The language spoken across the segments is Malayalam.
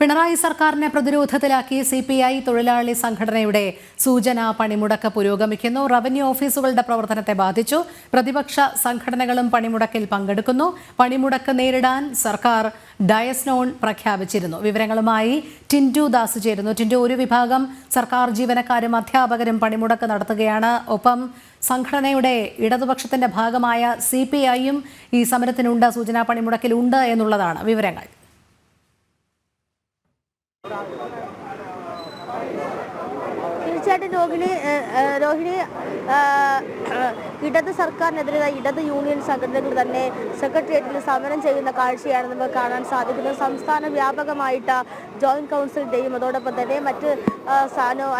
പിണറായി സർക്കാരിനെ പ്രതിരോധത്തിലാക്കി സി പി ഐ തൊഴിലാളി സംഘടനയുടെ സൂചന പണിമുടക്ക് പുരോഗമിക്കുന്നു. റവന്യൂ ഓഫീസുകളുടെ പ്രവർത്തനത്തെ ബാധിച്ചു. പ്രതിപക്ഷ സംഘടനകളും പണിമുടക്കിൽ പങ്കെടുക്കുന്നു. പണിമുടക്ക് നേരിടാൻ സർക്കാർ ഡയസ്നോൺ പ്രഖ്യാപിച്ചിരുന്നു. വിവരങ്ങളുമായി ടിന്റു ദാസ് ചേരുന്നു. ടിന്റു ഒരു വിഭാഗം സർക്കാർ ജീവനക്കാരും അധ്യാപകരും പണിമുടക്ക് നടത്തുകയാണ്. ഒപ്പം സംഘടനയുടെ ഇടതുപക്ഷത്തിന്റെ ഭാഗമായ സി പി ഐയും ഈ സമരത്തിനുണ്ട്. സൂചനാ പണിമുടക്കിലുണ്ട് എന്നുള്ളതാണ് വിവരങ്ങൾ. Thank you. തീർച്ചയായിട്ടും രോഹിണി രോഹിണി ഇടത് സർക്കാരിനെതിരെ ഇടത് യൂണിയൻ സംഘടനകൾ തന്നെ സെക്രട്ടേറിയറ്റിൽ സമരം ചെയ്യുന്ന കാഴ്ചയാണ് നമുക്ക് കാണാൻ സാധിക്കുന്നത്. സംസ്ഥാന വ്യാപകമായിട്ട് ജോയിന്റ് കൗൺസിലിന്റെയും അതോടൊപ്പം തന്നെ മറ്റ്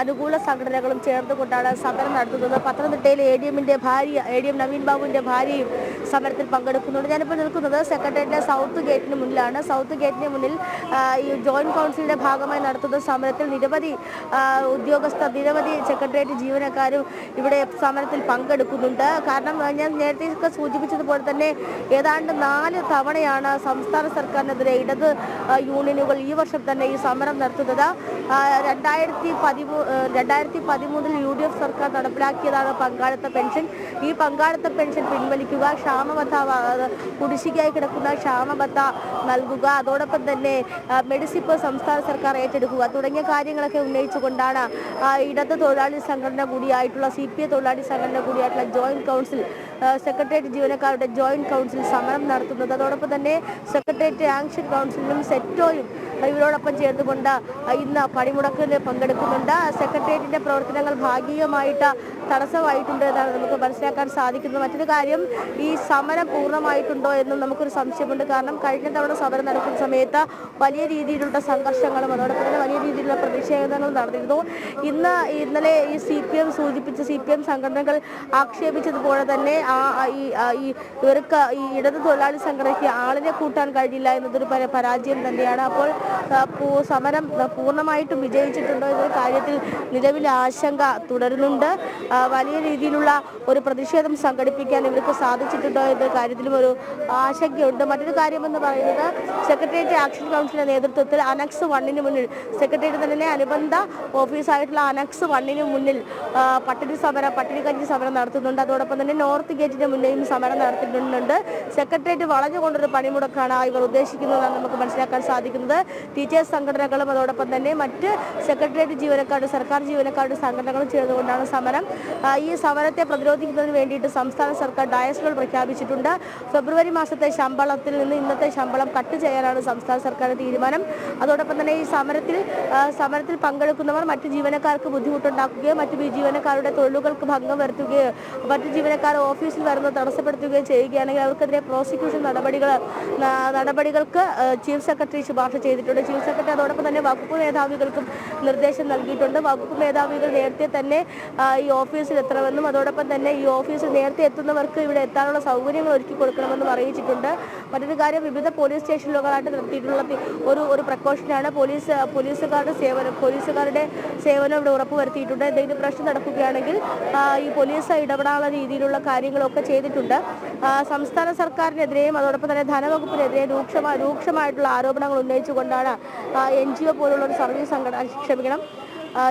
അനുകൂല സംഘടനകളും ചേർന്നുകൊണ്ടാണ് സമരം നടത്തുന്നത്. പത്തനംതിട്ടയിലെ എ ഡി എമ്മിന്റെ ഭാര്യ എ ഡി എം നവീൻ ബാബുവിന്റെ ഭാര്യയും സമരത്തിൽ പങ്കെടുക്കുന്നുണ്ട്. ഞാനിപ്പോൾ നിൽക്കുന്നത് സെക്രട്ടേറിയറ്റിലെ സൗത്ത് ഗേറ്റിന് മുന്നിലാണ്. സൗത്ത് ഗേറ്റിന് മുന്നിൽ ഈ ജോയിന്റ് കൗൺസിലിന്റെ ഭാഗമായി നടത്തുന്ന സമരത്തിൽ നിരവധി ഉദ്യോഗസ്ഥർ ഉദ്യോഗസ്ഥ നിരവധി സെക്രട്ടേറിയറ്റ് ജീവനക്കാരും ഇവിടെ സമരത്തിൽ പങ്കെടുക്കുന്നുണ്ട്. കാരണം ഞാൻ നേരത്തെ സൂചിപ്പിച്ചതുപോലെ തന്നെ ഏതാണ്ട് നാല് തവണയാണ് സംസ്ഥാന സർക്കാരിനെതിരെ ഇടത് യൂണിയനുകൾ ഈ വർഷം തന്നെ ഈ സമരം നടത്തുന്നത്. രണ്ടായിരത്തി പതിമൂ രണ്ടായിരത്തി പതിമൂന്നിൽ യു ഡി എഫ് സർക്കാർ നടപ്പിലാക്കിയതാണ് പങ്കാളിത്ത പെൻഷൻ. ഈ പങ്കാളിത്ത പെൻഷൻ പിൻവലിക്കുക ക്ഷാമബത്ത കുടിശ്ശികയായി കിടക്കുന്ന ക്ഷാമബത്ത നൽകുക അതോടൊപ്പം തന്നെ മെഡിസിപ്പ് സംസ്ഥാന സർക്കാർ ഏറ്റെടുക്കുക തുടങ്ങിയ കാര്യങ്ങളൊക്കെ ഉന്നയിച്ചുകൊണ്ടാണ് ഇടത് തൊഴിലാളി സംഘടന കൂടിയായിട്ടുള്ള സി പി ഐ തൊഴിലാളി സംഘടന കൂടിയായിട്ടുള്ള ജോയിന്റ് കൗൺസിൽ സെക്രട്ടേറിയറ്റ് ജീവനക്കാരുടെ ജോയിന്റ് കൗൺസിൽ സമരം നടത്തുന്നത്. അതോടൊപ്പം തന്നെ സെക്രട്ടേറിയറ്റ് ആക്ഷൻ കൗൺസിലും സെറ്റോയും ഇവരോടൊപ്പം ചേർന്നുകൊണ്ട് ഇന്ന് പണിമുടക്കിന് പങ്കെടുക്കുന്നുണ്ട്. സെക്രട്ടേറിയറ്റിന്റെ പ്രവർത്തനങ്ങൾ ഭാഗികമായിട്ട് തടസ്സമായിട്ടുണ്ട് എന്നാണ് നമുക്ക് മനസ്സിലാക്കാൻ സാധിക്കുന്നത്. മറ്റൊരു കാര്യം ഈ സമരം പൂർണമായിട്ടുണ്ടോ എന്നും നമുക്കൊരു സംശയമുണ്ട്. കാരണം കഴിഞ്ഞ തവണ സമരം നടക്കുന്ന സമയത്ത് വലിയ രീതിയിലുള്ള സംഘർഷങ്ങളും അതോടൊപ്പം തന്നെ വലിയ രീതിയിലുള്ള പ്രതിഷേധങ്ങളും നടന്നിരുന്നു. ഇന്ന് ഇന്നലെ ഈ സി പി എം സൂചിപ്പിച്ച സി പി എം സംഘടനകൾ ആക്ഷേപിച്ചതുപോലെ തന്നെ ആ ഈ ഇവർക്ക് ഈ ഇടത് തൊഴിലാളി സംഘടനയ്ക്ക് ആളിനെ കൂട്ടാൻ കഴിഞ്ഞില്ല എന്നതൊരു പര- പരാജയം തന്നെയാണ്. അപ്പോൾ സമരം പൂർണമായിട്ടും വിജയിച്ചിട്ടുണ്ടോ എന്നൊരു കാര്യത്തിൽ നിലവിൽ ആശങ്ക തുടരുന്നുണ്ട്. വലിയ രീതിയിലുള്ള ഒരു പ്രതിഷേധം സംഘടിപ്പിക്കാൻ ഇവർക്ക് സാധിച്ചിട്ടുണ്ടോ എന്ന കാര്യത്തിലും ഒരു ആശങ്കയുണ്ട്. മറ്റൊരു കാര്യമെന്ന് പറയുന്നത് സെക്രട്ടേറിയറ്റ് ആക്ഷൻ കൗൺസിലിന്റെ നേതൃത്വത്തിൽ അനക്സ് വണ്ണിന് മുന്നിൽ സെക്രട്ടേറിയറ്റ് തന്നെ അനുബന്ധ ഓഫീസായിട്ടുള്ള അനക്സ് വണ്ണിന് മുന്നിൽ പട്ടിണി സമരം പട്ടിണി കഞ്ഞി സമരം നടത്തുന്നുണ്ട്. അതോടൊപ്പം തന്നെ നോർത്ത് ഗേറ്റിന്റെ മുന്നേയും സമരം നടത്തിയിട്ടുണ്ട്. സെക്രട്ടേറിയറ്റ് വളഞ്ഞുകൊണ്ടൊരു പണിമുടക്കാണ് ഇവർ ഉദ്ദേശിക്കുന്നതെന്ന് നമുക്ക് മനസ്സിലാക്കാൻ സാധിക്കുന്നത്. ടീച്ചേഴ്സ് സംഘടനകളും അതോടൊപ്പം തന്നെ മറ്റ് സെക്രട്ടേറിയറ്റ് ജീവനക്കാരുടെ സർക്കാർ ജീവനക്കാരുടെ സംഘടനകളും ചേർന്നുകൊണ്ടാണ് സമരം. ഈ സമരത്തെ പ്രതിരോധിക്കുന്നതിന് വേണ്ടിയിട്ട് സംസ്ഥാന സർക്കാർ ഡയസുകൾ പ്രഖ്യാപിച്ചിട്ടുണ്ട്. ഫെബ്രുവരി മാസത്തെ ശമ്പളത്തിൽ നിന്ന് ഇന്നത്തെ ശമ്പളം കട്ട് ചെയ്യാനാണ് സംസ്ഥാന സർക്കാരിന്റെ തീരുമാനം. അതോടൊപ്പം തന്നെ ഈ സമരത്തിൽ സമരത്തിൽ പങ്കെടുക്കുന്നവർ മറ്റ് ജീവനക്കാർക്ക് ബുദ്ധിമുട്ടുണ്ടാക്കുകയോ മറ്റ് ജീവനക്കാരുടെ തൊഴിലുകൾക്ക് ഭംഗം വരുത്തുകയോ മറ്റ് ജീവനക്കാർ ഓഫീസിൽ വരുന്ന തടസ്സപ്പെടുത്തുകയോ ചെയ്യുകയാണെങ്കിൽ അവർക്കെതിരെ പ്രോസിക്യൂഷൻ നടപടികൾ നടപടികൾക്ക് ചീഫ് സെക്രട്ടറി ശുപാർശ ചെയ്തിട്ടുണ്ട്. ചീഫ് സെക്രട്ടറി അതോടൊപ്പം തന്നെ വകുപ്പ് മേധാവികൾക്കും നിർദ്ദേശം നൽകിയിട്ടുണ്ട്. വകുപ്പ് മേധാവികൾ നേരത്തെ തന്നെ ഈ ഓഫീസിൽ എത്തണമെന്നും അതോടൊപ്പം തന്നെ ഈ ഓഫീസിൽ നേരത്തെ എത്തുന്നവർക്ക് ഇവിടെ എത്താനുള്ള സൗകര്യങ്ങൾ ഒരുക്കി കൊടുക്കണമെന്നും അറിയിച്ചിട്ടുണ്ട്. മറ്റൊരു കാര്യം വിവിധ പോലീസ് സ്റ്റേഷനുകളായിട്ട് നടത്തിയിട്ടുള്ള ഒരു ഒരു പ്രക്കോഷനാണ്. പോലീസ് പോലീസുകാരുടെ സേവനം പോലീസുകാരുടെ സേവനം ഇവിടെ ഉറപ്പുവരുത്തിയിട്ടുണ്ട് എന്തെങ്കിലും പ്രശ്നം നടക്കുകയാണെങ്കിൽ ഈ പോലീസ് ഇടപെടാനുള്ള രീതിയിലുള്ള കാര്യങ്ങളൊക്കെ ചെയ്തിട്ടുണ്ട്. സംസ്ഥാന സർക്കാരിനെതിരെയും അതോടൊപ്പം തന്നെ ധനവകുപ്പിനെതിരെയും രൂക്ഷമായ രൂക്ഷമായിട്ടുള്ള ആരോപണങ്ങൾ ഉന്നയിച്ചുകൊണ്ടാണ് എൻ ജി ഒ പോലുള്ള ഒരു സർവീസ് സംഘടന ക്ഷമിക്കണം.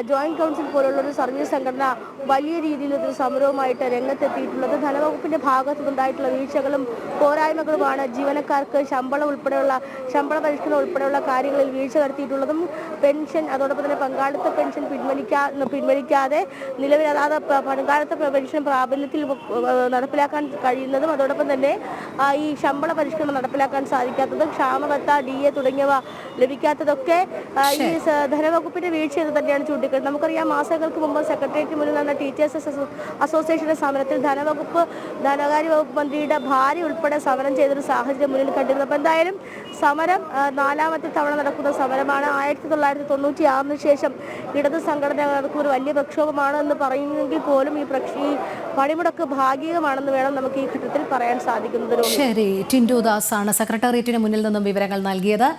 ജോയിന്റ് കൗൺസിൽ പോലുള്ള ഒരു സർവീസ് സംഘടന വലിയ രീതിയിൽ ഇതൊരു സമരവുമായിട്ട് രംഗത്തെത്തിയിട്ടുള്ളത്. ധനവകുപ്പിന്റെ ഭാഗത്തുനിന്നുണ്ടായിട്ടുള്ള വീഴ്ചകളും പോരായ്മകളുമാണ് ജീവനക്കാർക്ക് ശമ്പളം ഉൾപ്പെടെയുള്ള ശമ്പള പരിഷ്കരണം ഉൾപ്പെടെയുള്ള കാര്യങ്ങളിൽ വീഴ്ച വരുത്തിയിട്ടുള്ളതും പെൻഷൻ അതോടൊപ്പം തന്നെ പങ്കാളിത്ത പെൻഷൻ പിൻവലിക്കാ പിൻവലിക്കാതെ നിലവിൽ അതാത് പങ്കാളിത്ത പെൻഷൻ പ്രാബല്യത്തിൽ നടപ്പിലാക്കാൻ കഴിയുന്നതും അതോടൊപ്പം തന്നെ ഈ ശമ്പള പരിഷ്കരണം നടപ്പിലാക്കാൻ സാധിക്കാത്തതും ക്ഷാമബത്ത ഡി എ തുടങ്ങിയവ ലഭിക്കാത്തതൊക്കെ ഈ ധനവകുപ്പിന്റെ വീഴ്ച എന്ന് തന്നെയാണ് ചൂണ്ടിക്കുന്നത് നമുക്കറിയാം മാസങ്ങൾക്ക് മുമ്പ് സെക്രട്ടേറിയറ്റ് മുന്നിൽ നടന്ന ടീച്ചേഴ്സ് അസോസിയേഷന്റെ സമരത്തിൽ ധനവകുപ്പ് ധനകാര്യ വകുപ്പ് മന്ത്രിയുടെ ഭാര്യ ഉൾപ്പെടെ സമരം ചെയ്തൊരു സാഹചര്യം മുന്നിൽ കണ്ടിരുന്നു. അപ്പോൾ എന്തായാലും സമരം നാലാമത്തെ തവണ നടക്കുന്ന സമരമാണ്. ആയിരത്തി തൊള്ളായിരത്തി തൊണ്ണൂറ്റി ആറിന് ശേഷം ഇടത് നടക്കുന്ന ഒരു വലിയ പ്രക്ഷോഭമാണ് എന്ന് പറയുന്നെങ്കിൽ പോലും ഈ പ്രക്ഷ ഈ പണിമുടക്ക് ഭാഗികമാണെന്ന് വേണം നമുക്ക് ഈ ഘട്ടത്തിൽ പറയാൻ സാധിക്കുന്നത് ശരി ടിൻഡു ദാസ് ആണ് സെക്രട്ടേറിയറ്റിന് മുന്നിൽ നിന്നും വിവരങ്ങൾ നൽകിയത്.